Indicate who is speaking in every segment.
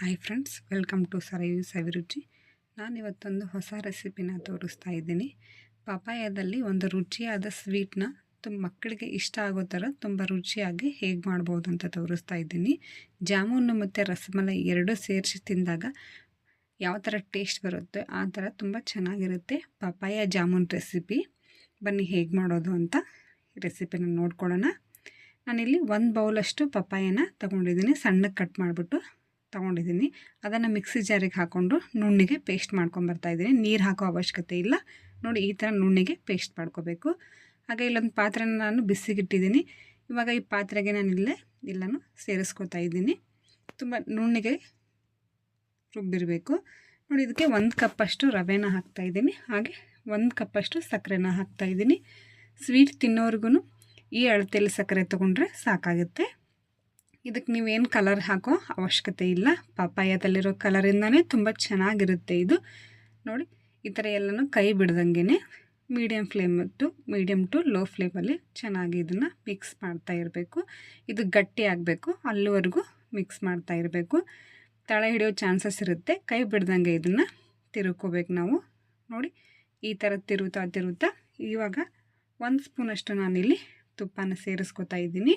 Speaker 1: Hi friends welcome to Sarayu Saviruchi ನಾನಿವತ್ತೊಂದು ಹೊಸ ರೆಸಿಪಿನ ತೋರಿಸ್ತಾ ಇದ್ದೀನಿ. ಪಪಾಯದಲ್ಲಿ ಒಂದು ರುಚಿಯಾದ ಸ್ವೀಟ್ನ ತುಂಬ ಮಕ್ಕಳಿಗೆ ಇಷ್ಟ ಆಗೋ ಥರ ತುಂಬ ರುಚಿಯಾಗಿ ಹೇಗೆ ಮಾಡ್ಬೋದು ಅಂತ ತೋರಿಸ್ತಾ ಇದ್ದೀನಿ. ಜಾಮೂನು ಮತ್ತು ರಸಮಲೈ ಎರಡೂ ಸೇರಿಸಿ ತಿಂದಾಗ ಯಾವ ಥರ ಟೇಸ್ಟ್ ಬರುತ್ತೆ, ಆ ಥರ ತುಂಬ ಚೆನ್ನಾಗಿರುತ್ತೆ ಪಪಾಯ ಜಾಮೂನ್ ರೆಸಿಪಿ ಬನ್ನಿ ಹೇಗೆ ಮಾಡೋದು ಅಂತ ರೆಸಿಪಿನ ನೋಡ್ಕೊಳ್ಳೋಣ. ನಾನಿಲ್ಲಿ ಒಂದು ಬೌಲಷ್ಟು ಪಪಾಯನ ತೊಗೊಂಡಿದ್ದೀನಿ ಸಣ್ಣಕ್ಕೆ ಕಟ್ ಮಾಡಿಬಿಟ್ಟು. ತೊಗೊಂಡಿದ್ದೀನಿ. ಅದನ್ನು ಮಿಕ್ಸಿ ಜಾರಿಗೆ ಹಾಕ್ಕೊಂಡು ನುಣ್ಣಿಗೆ ಪೇಸ್ಟ್ ಮಾಡ್ಕೊಂಬರ್ತಾಯಿದ್ದೀನಿ ನೀರು ಹಾಕೋ ಅವಶ್ಯಕತೆ ಇಲ್ಲ. ನೋಡಿ ಈ ಥರ ನುಣ್ಣಿಗೆ ಪೇಸ್ಟ್ ಮಾಡ್ಕೋಬೇಕು. ಹಾಗೆ ಇಲ್ಲೊಂದು ಪಾತ್ರೆನ ನಾನು ಬಿಸಿಗಿಟ್ಟಿದ್ದೀನಿ. ಇವಾಗ ಈ ಪಾತ್ರೆಗೆ ನಾನು ಇಲ್ಲೇ ಎಲ್ಲನೂ ಸೇರಿಸ್ಕೊತಾ ಇದ್ದೀನಿ. ತುಂಬ ನುಣ್ಣಿಗೆ ರುಬ್ಬಿರಬೇಕು. ನೋಡಿ ಇದಕ್ಕೆ ಒಂದು ಕಪ್ಪಷ್ಟು ರವೆನ ಹಾಕ್ತಾಯಿದ್ದೀನಿ ಹಾಗೆ ಒಂದು ಕಪ್ಪಷ್ಟು ಸಕ್ಕರೆನ ಹಾಕ್ತಾಯಿದ್ದೀನಿ ಸ್ವೀಟ್ ತಿನ್ನೋರ್ಗು ಈ ಅಳತೆಯಲ್ಲಿ ಸಕ್ಕರೆ ತೊಗೊಂಡ್ರೆ ಸಾಕಾಗುತ್ತೆ. ಇದಕ್ಕೆ ನೀವೇನು ಕಲರ್ ಹಾಕೋ ಅವಶ್ಯಕತೆ ಇಲ್ಲ. ಪಪ್ಪಾಯದಲ್ಲಿರೋ ಕಲರಿಂದನೇ ತುಂಬ ಚೆನ್ನಾಗಿರುತ್ತೆ ಇದು. ನೋಡಿ, ಈ ಥರ ಎಲ್ಲನೂ ಕೈ ಬಿಡ್ದಂಗೆ medium flame to medium to low ಫ್ಲೇಮಲ್ಲಿ ಚೆನ್ನಾಗಿ ಇದನ್ನು ಮಿಕ್ಸ್ ಮಾಡ್ತಾ ಇರಬೇಕು. ಇದು ಗಟ್ಟಿ ಆಗಬೇಕು, ಅಲ್ಲಿವರೆಗೂ ಮಿಕ್ಸ್ ಮಾಡ್ತಾ ಇರಬೇಕು. ತಳ ಹಿಡಿಯೋ ಚಾನ್ಸಸ್ ಇರುತ್ತೆ, ಕೈ ಬಿಡ್ದಂಗೆ ಇದನ್ನು ತಿರುಕೋಬೇಕು ನಾವು. ನೋಡಿ, ಈ ಥರ ತಿರುತ್ತಾ ತಿರುತ್ತಾ ಇವಾಗ ಒಂದು ಸ್ಪೂನಷ್ಟು ನಾನಿಲ್ಲಿ ತುಪ್ಪನ ಸೇರಿಸ್ಕೊತಾ ಇದ್ದೀನಿ.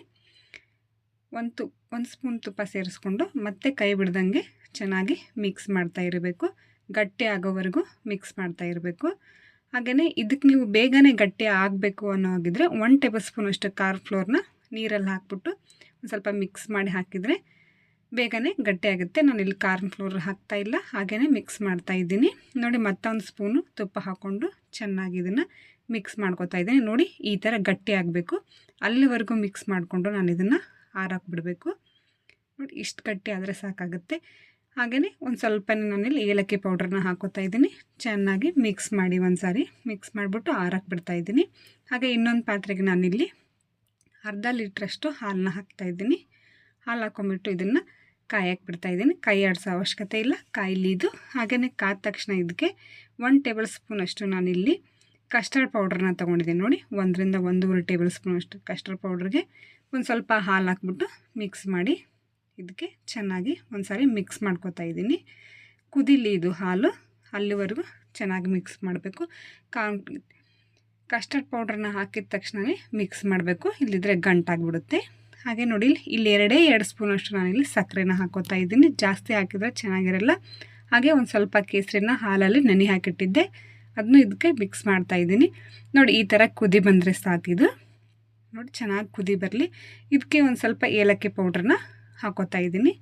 Speaker 1: ಒಂದು ತು ಒಂದು ಸ್ಪೂನ್ ತುಪ್ಪ ಸೇರಿಸ್ಕೊಂಡು ಮತ್ತೆ ಕೈ ಬಿಡ್ದಂಗೆ ಚೆನ್ನಾಗಿ ಮಿಕ್ಸ್ ಮಾಡ್ತಾ ಇರಬೇಕು. ಗಟ್ಟಿ ಆಗೋವರೆಗೂ ಮಿಕ್ಸ್ ಮಾಡ್ತಾ ಇರಬೇಕು. ಹಾಗೆಯೇ ಇದಕ್ಕೆ ನೀವು ಬೇಗನೆ ಗಟ್ಟಿ ಆಗಬೇಕು ಅನ್ನೋ ಹಾಗಿದ್ರೆ ಒನ್ ಟೇಬಲ್ ಸ್ಪೂನ್ ಅಷ್ಟು ಕಾರ್ ಫ್ಲೋರ್ನ ನೀರಲ್ಲಿ ಹಾಕ್ಬಿಟ್ಟು ಒಂದು ಸ್ವಲ್ಪ ಮಿಕ್ಸ್ ಮಾಡಿ ಹಾಕಿದರೆ ಬೇಗನೆ ಗಟ್ಟಿ ಆಗುತ್ತೆ. ನಾನು ಇಲ್ಲಿ ಕಾರ್ನ್ ಫ್ಲೋರ್ ಹಾಕ್ತಾ ಇಲ್ಲ ಹಾಗೆಯೇ ಮಿಕ್ಸ್ ಮಾಡ್ತಾ ಇದ್ದೀನಿ. ನೋಡಿ ಮತ್ತೊಂದು ಸ್ಪೂನು ತುಪ್ಪ ಹಾಕ್ಕೊಂಡು ಚೆನ್ನಾಗಿ ಇದನ್ನು ಮಿಕ್ಸ್ ಮಾಡ್ಕೊತಾ ಇದ್ದೀನಿ. ನೋಡಿ ಈ ಥರ ಗಟ್ಟಿ ಆಗಬೇಕು. ಅಲ್ಲಿವರೆಗೂ ಮಿಕ್ಸ್ ಮಾಡಿಕೊಂಡು ನಾನು ಇದನ್ನು ಬಿಡಬೇಕು ನೋಡಿ, ಇಷ್ಟು ಕಟ್ಟಿ ಆದರೆ ಸಾಕಾಗುತ್ತೆ. ಹಾಗೆಯೇ ಒಂದು ಸ್ವಲ್ಪ ನಾನಿಲ್ಲಿ ಏಲಕ್ಕಿ ಪೌಡ್ರನ್ನ ಹಾಕೋತಾ ಇದ್ದೀನಿ. ಚೆನ್ನಾಗಿ ಮಿಕ್ಸ್ ಮಾಡಿ ಒಂದು ಸಾರಿ ಮಿಕ್ಸ್ ಮಾಡಿಬಿಟ್ಟು ಆರಾಕ್ಬಿಡ್ತಾ ಬಿಡ್ತಾ ಇದ್ದೀನಿ. ಹಾಗೆ ಇನ್ನೊಂದು ಪಾತ್ರೆಗೆ ನಾನಿಲ್ಲಿ ಅರ್ಧ ಲೀಟ್ರಷ್ಟು ಹಾಲನ್ನ ಹಾಕ್ತಾಯಿದ್ದೀನಿ ಹಾಲು ಹಾಕ್ಕೊಂಬಿಟ್ಟು ಇದನ್ನು ಕಾಯಕ್ಕೆ ಬಿಡ್ತಾಯಿದ್ದೀನಿ ಕೈ ಆಡಿಸೋ ಅವಶ್ಯಕತೆ ಇಲ್ಲ. ಕಾಯಿಲಿ ಇದು ಹಾಗೆಯೇ ಕಾದ ತಕ್ಷಣ ಇದಕ್ಕೆ ಒನ್ ಟೇಬಲ್ ಸ್ಪೂನಷ್ಟು ನಾನಿಲ್ಲಿ ಕಸ್ಟರ್ಡ್ ಪೌಡ್ರನ್ನ ತೊಗೊಂಡಿದ್ದೀನಿ ನೋಡಿ. ಒಂದರಿಂದ ಒಂದೂವರೆ ಟೇಬಲ್ ಸ್ಪೂನ್ ಅಷ್ಟು ಕಸ್ಟರ್ಡ್ ಪೌಡ್ರಿಗೆ ಒಂದು ಸ್ವಲ್ಪ ಹಾಲು ಹಾಕ್ಬಿಟ್ಟು ಮಿಕ್ಸ್ ಮಾಡಿ ಇದಕ್ಕೆ ಚೆನ್ನಾಗಿ ಒಂದು ಸಾರಿ ಮಿಕ್ಸ್ ಮಾಡ್ಕೋತಾ ಇದ್ದೀನಿ. ಕುದಿಲಿ ಇದು ಹಾಲು, ಅಲ್ಲಿವರೆಗೂ ಚೆನ್ನಾಗಿ ಮಿಕ್ಸ್ ಮಾಡಬೇಕು. ಕಾ ಕಸ್ಟರ್ಡ್ ಪೌಡ್ರನ್ನ ಹಾಕಿದ ತಕ್ಷಣವೇ ಮಿಕ್ಸ್ ಮಾಡಬೇಕು. ಇಲ್ಲಿದ್ರೆ ಗಂಟಾಗ್ಬಿಡುತ್ತೆ ಹಾಗೆ ನೋಡಿ, ಇಲ್ಲಿ ಎರಡೇ ಎರಡು ಸ್ಪೂನಷ್ಟು ಇಲ್ಲಿ ಸಕ್ಕರೆನ ಹಾಕೋತಾ ಇದ್ದೀನಿ. ಜಾಸ್ತಿ ಹಾಕಿದರೆ ಚೆನ್ನಾಗಿರಲ್ಲ. ಹಾಗೆ ಒಂದು ಸ್ವಲ್ಪ ಕೇಸರಿನ ಹಾಲಲ್ಲಿ ನೆನೆ ಹಾಕಿಟ್ಟಿದ್ದೆ. ಅದನ್ನು ಇದಕ್ಕೆ ಮಿಕ್ಸ್ ಮಾಡ್ತಾ ಇದ್ದೀನಿ. ನೋಡಿ, ಈ ಥರ ಕುದಿ ಬಂದರೆ ಸಾಕಿದು ನೋಡಿ, ಚೆನ್ನಾಗಿ ಕುದಿ ಬರಲಿ. ಇದಕ್ಕೆ ಒಂದು ಸ್ವಲ್ಪ ಏಲಕ್ಕಿ ಪೌಡ್ರನ್ನ ಹಾಕೋತಾ ಇದ್ದೀನಿ.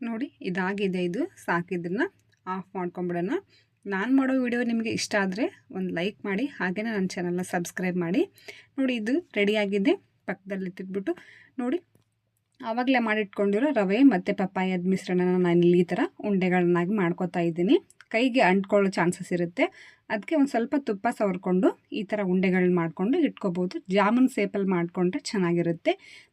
Speaker 1: ನೋಡಿ, ಇದಾಗಿದೆ ಇದು ಸಾಕಿದ್ದನ್ನು ಆಫ್ ಮಾಡ್ಕೊಂಬಿಡೋಣ. ನಾನು ಮಾಡೋ ವಿಡಿಯೋ ನಿಮಗೆ ಇಷ್ಟ ಆದರೆ ಒಂದು ಲೈಕ್ ಮಾಡಿ ಹಾಗೆಯೇ ನನ್ನ ಚಾನಲ್ನ ಸಬ್ಸ್ಕ್ರೈಬ್ ಮಾಡಿ. ನೋಡಿ, ಇದು ರೆಡಿಯಾಗಿದೆ ಪಕ್ಕದಲ್ಲಿ ತಿದ್ಬಿಟ್ಟು ನೋಡಿ ಆವಾಗಲೇ ಮಾಡಿಟ್ಕೊಂಡಿರೋ ರವೆ ಮತ್ತು ಪಪ್ಪಾಯದ ಮಿಶ್ರಣನ ಇಲ್ಲಿ ಈ ಥರ ಉಂಡೆಗಳನ್ನಾಗಿ ಮಾಡ್ಕೋತಾ ಇದ್ದೀನಿ. ಕೈಗೆ ಅಂಟ್ಕೊಳ್ಳೋ ಚಾನ್ಸಸ್ ಇರುತ್ತೆ. ಅದಕ್ಕೆ ಒಂದು ಸ್ವಲ್ಪ ತುಪ್ಪ ಸವರ್ಕೊಂಡು ಈ ಥರ ಉಂಡೆಗಳನ್ನ ಮಾಡಿಕೊಂಡು ಇಟ್ಕೋಬೋದು. ಜಾಮೂನ್ ಸೇಪಲ್ಲಿ ಮಾಡಿಕೊಂಡ್ರೆ ಚೆನ್ನಾಗಿರುತ್ತೆ.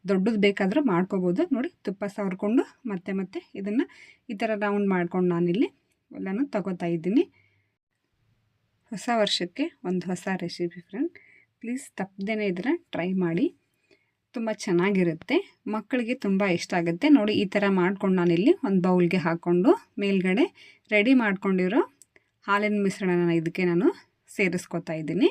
Speaker 1: ದೊಡ್ಡದು ಬೇಕಾದರೂ ಮಾಡ್ಕೋಬೋದು. ನೋಡಿ, ತುಪ್ಪ ಸವರ್ಕೊಂಡು ಮತ್ತೆ ಮತ್ತೆ ಇದನ್ನು ಈ ಥರ ರೌಂಡ್ ಮಾಡ್ಕೊಂಡು ನಾನಿಲ್ಲಿ ಎಲ್ಲನೂ ತಗೋತಾ ಇದ್ದೀನಿ. ಹೊಸ ವರ್ಷಕ್ಕೆ ಒಂದು ಹೊಸ ರೆಸಿಪಿ ಫ್ರೆಂಡ್ ಪ್ಲೀಸ್ ತಪ್ಪದೇ ಇದನ್ನು ಟ್ರೈ ಮಾಡಿ. ತುಂಬ ಚೆನ್ನಾಗಿರುತ್ತೆ. ಮಕ್ಕಳಿಗೆ ತುಂಬ ಇಷ್ಟ ಆಗುತ್ತೆ. ನೋಡಿ, ಈ ಥರ ಮಾಡ್ಕೊಂಡು ನಾನಿಲ್ಲಿ ಒಂದು ಬೌಲ್ಗೆ ಹಾಕ್ಕೊಂಡು ಮೇಲ್ಗಡೆ ರೆಡಿ ಮಾಡ್ಕೊಂಡಿರೋ ಹಾಲಿನ ಮಿಶ್ರಣನ ಇದಕ್ಕೆ ನಾನು ಸೇರಿಸ್ಕೊತಾ ಇದ್ದೀನಿ.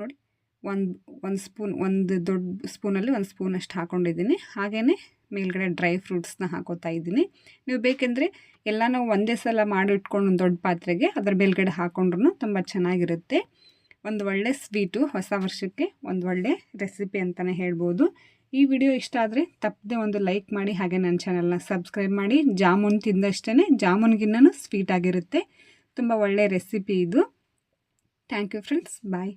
Speaker 1: ನೋಡಿ, ಒಂದು ಒಂದು ಸ್ಪೂನ್, ಒಂದು ದೊಡ್ಡ ಸ್ಪೂನಲ್ಲಿ ಒಂದು ಸ್ಪೂನಷ್ಟು ಹಾಕ್ಕೊಂಡಿದ್ದೀನಿ ಹಾಗೆಯೇ ಮೇಲ್ಗಡೆ ಡ್ರೈ ಫ್ರೂಟ್ಸ್ನ ಹಾಕೋತಾ ಇದ್ದೀನಿ. ನೀವು ಬೇಕೆಂದರೆ ಎಲ್ಲನೂ ಒಂದೇ ಸಲ ಮಾಡಿಟ್ಕೊಂಡು ಒಂದು ದೊಡ್ಡ ಪಾತ್ರೆಗೆ ಅದರ ಮೇಲ್ಗಡೆ ಹಾಕ್ಕೊಂಡ್ರೂ ತುಂಬ ಚೆನ್ನಾಗಿರುತ್ತೆ. ಒಂದು ಒಳ್ಳೆ ಸ್ವೀಟು, ಹೊಸ ವರ್ಷಕ್ಕೆ ಒಂದು ಒಳ್ಳೆ ರೆಸಿಪಿ ಅಂತಲೇ ಹೇಳ್ಬೋದು. ಈ ವಿಡಿಯೋ ಇಷ್ಟ ಆದರೆ ತಪ್ಪದೆ ಒಂದು ಲೈಕ್ ಮಾಡಿ, ಹಾಗೆ ನನ್ನ ಚಾನಲ್ನ ಸಬ್ಸ್ಕ್ರೈಬ್ ಮಾಡಿ. ಜಾಮೂನ್ ತಿಂದಷ್ಟೇ ಜಾಮೂನ್ಗಿನ್ನೂ ಸ್ವೀಟ್ ಆಗಿರುತ್ತೆ. ತುಂಬ ಒಳ್ಳೆಯ ರೆಸಿಪಿ ಇದು. Thank you friends, bye.